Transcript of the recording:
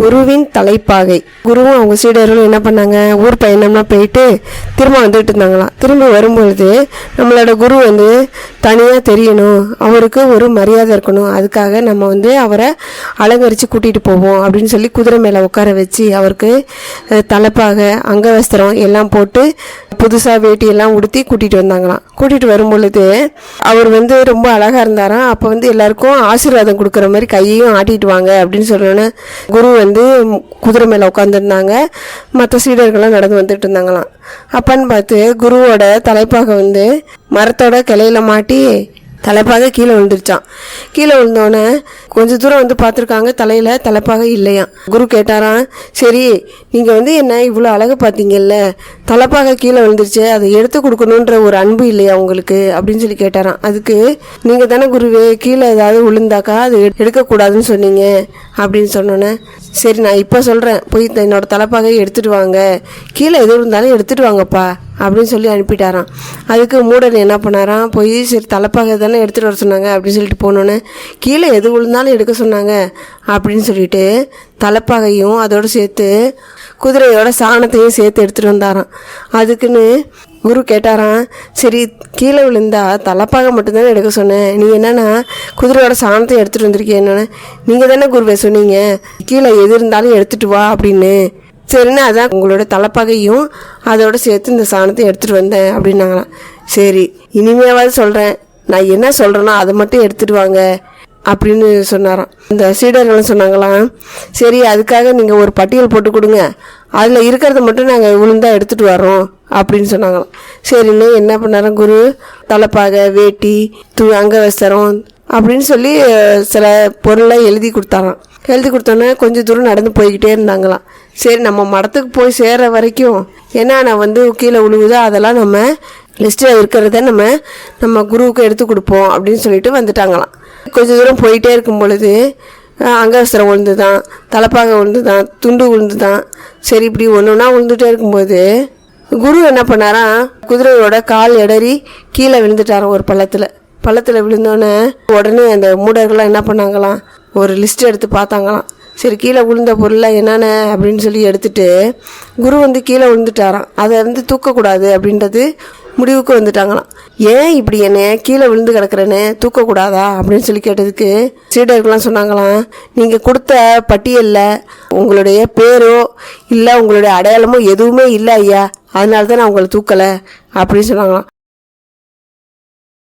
குருவின் தலைப்பாகை. குருவும் அவங்க சீடர்களும் என்ன பண்ணாங்க? ஊர் பயணம்லாம் போயிட்டு திரும்ப வந்துட்டு இருந்தாங்களாம். திரும்ப வரும்பொழுது நம்மளோட குரு வந்து தனியாக தெரியணும். அவருக்கு ஒரு மரியாதை இருக்கணும். அதுக்காக நம்ம வந்து அவரை அலங்கரித்து கூட்டிகிட்டு போவோம் அப்படின்னு சொல்லி குதிரை மேலே உட்கார வச்சு அவருக்கு தலைப்பாக அங்கவஸ்திரம் எல்லாம் போட்டு புதுசாக வேட்டி எல்லாம் உடுத்தி கூட்டிகிட்டு வந்தாங்களாம். கூட்டிகிட்டு வரும்பொழுது அவர் வந்து ரொம்ப அழகாக இருந்தாராம். அப்போ வந்து எல்லாருக்கும் ஆசீர்வாதம் கொடுக்குற மாதிரி கையையும் ஆட்டிட்டு வாங்க அப்படின்னு சொன்னோன்னே குரு வந்து குதிரை மேலே உட்காந்துருந்தாங்க மற்ற சீடர்கள்லாம் நடந்து வந்துட்டு இருந்தாங்களாம். அப்பன்னு பார்த்து குருவோட தலைப்பாக வந்து மரத்தோட கிளையில மாட்டி தலைப்பாக கீழே விழுந்துருச்சான். கீழே விழுந்தோடனே கொஞ்ச தூரம் வந்து பார்த்துருக்காங்க தலையில் தலைப்பாக இல்லையாம். குரு கேட்டாராம் சரி நீங்கள் வந்து என்ன இவ்வளோ அழகு பார்த்தீங்கல்ல? தலைப்பாக கீழே விழுந்துருச்சு அதை எடுத்து கொடுக்கணுன்ற ஒரு அன்பு இல்லையா உங்களுக்கு? அப்படின்னு சொல்லி கேட்டாராம். அதுக்கு நீங்கள் தானே குருவே கீழே ஏதாவது விழுந்தாக்கா அது எடுக்கக்கூடாதுன்னு சொன்னீங்க. அப்படின்னு சொன்னோன்னே சரி நான் இப்போ சொல்கிறேன் போய் என்னோடய தலைப்பாக எடுத்துகிட்டு வாங்க. கீழே எது இருந்தாலும் எடுத்துகிட்டு வாங்கப்பா. அப்படின்னு சொல்லி அனுப்பிட்டாராம். அதுக்கு மூடன் என்ன பண்ணாராம்? போய் சரி தலைப்பாக தானே எடுத்துகிட்டு வர சொன்னாங்க அப்படின்னு சொல்லிட்டு போனோன்னே கீழே எது விழுந்தாலும் எடுக்க சொன்னாங்க அப்படின்னு சொல்லிட்டு தலைப்பாகையும் அதோடு சேர்த்து குதிரையோட சாணத்தையும் சேர்த்து எடுத்துகிட்டு வந்தாராம். அதுக்குன்னு குரு கேட்டாராம் சரி கீழே விழுந்தா தலைப்பாக மட்டும்தானே எடுக்க சொன்னேன். நீ என்னன்னா குதிரையோட சாணத்தை எடுத்துகிட்டு வந்திருக்கீங்க என்னென்ன. நீங்கள் தானே குருவே சொன்னீங்க. கீழே எது இருந்தாலும் எடுத்துகிட்டு வா அப்படின்னு. சரின்னு அதான் உங்களோட தலைப்பாகையும் அதோட சேர்த்து இந்த சாணத்தை எடுத்துகிட்டு வந்தேன் அப்படின்னாங்களாம். சரி இனிமேவாவது சொல்கிறேன் நான் என்ன சொல்கிறேனோ அதை மட்டும் எடுத்துகிட்டு வாங்க அப்படின்னு சொன்னாராம். இந்த சீடர்கள் சொன்னாங்களாம் சரி அதுக்காக நீங்கள் ஒரு பட்டியல் போட்டு கொடுங்க. அதில் இருக்கிறத மட்டும் நாங்கள் விழுந்தா எடுத்துகிட்டு வரோம் அப்படின்னு சொன்னாங்களாம். சரின்னு என்ன பண்ணாராம் குரு? தலைப்பாகை வேட்டி து அங்கவஸ்திரம் அப்படின்னு சொல்லி சில பொருளை எழுதி கொடுத்தாராம். எழுதி கொடுத்தோன்னே கொஞ்சம் தூரம் நடந்து போய்கிட்டே இருந்தாங்களாம். சரி நம்ம மடத்துக்கு போய் சேர்ற வரைக்கும் என்னென்ன வந்து கீழே விழுகுதோ அதெல்லாம் நம்ம லிஸ்ட்டில் இருக்கிறத நம்ம நம்ம குருவுக்கு எடுத்து கொடுப்போம் அப்படின்னு சொல்லிட்டு வந்துட்டாங்களாம். கொஞ்சம் தூரம் போயிட்டே இருக்கும் பொழுது அங்கவசரம் அங்கவஸ்திரம் தான் தலைப்பாகை விழுந்து தான் துண்டு உளுந்து தான் சரி இப்படி ஒன்று ஒன்றா விழுந்துட்டே இருக்கும்போது குரு என்ன பண்ணாராம் குதிரையோட கால் எடறி கீழே விழுந்துட்டாராம் ஒரு பள்ளத்தில். பள்ளத்தில் விழுந்தோடனே உடனே அந்த மூடர்கள்லாம் என்ன பண்ணாங்களாம் ஒரு லிஸ்ட் எடுத்து பார்த்தாங்களாம். சரி கீழே விழுந்த பொருளை என்னென்ன அப்படின்னு சொல்லி எடுத்துட்டு குரு வந்து கீழே விழுந்துட்டாராம் அதை வந்து தூக்கக்கூடாது அப்படின்றது முடிவுக்கு வந்துட்டாங்களாம். ஏன் இப்படி என்ன கீழே விழுந்து கிடக்குறேன்னு தூக்கக்கூடாதா அப்படின்னு சொல்லி கேட்டதுக்கு சீடர்கள்லாம் சொன்னாங்களாம் நீங்கள் கொடுத்த பட்டியலில் உங்களுடைய பேரோ இல்லை உங்களுடைய அடையாளமோ எதுவுமே இல்லை ஐயா. அதனால தான் நான் உங்களை தூக்கலை. அப்படின்னு சொன்னாங்களாம்.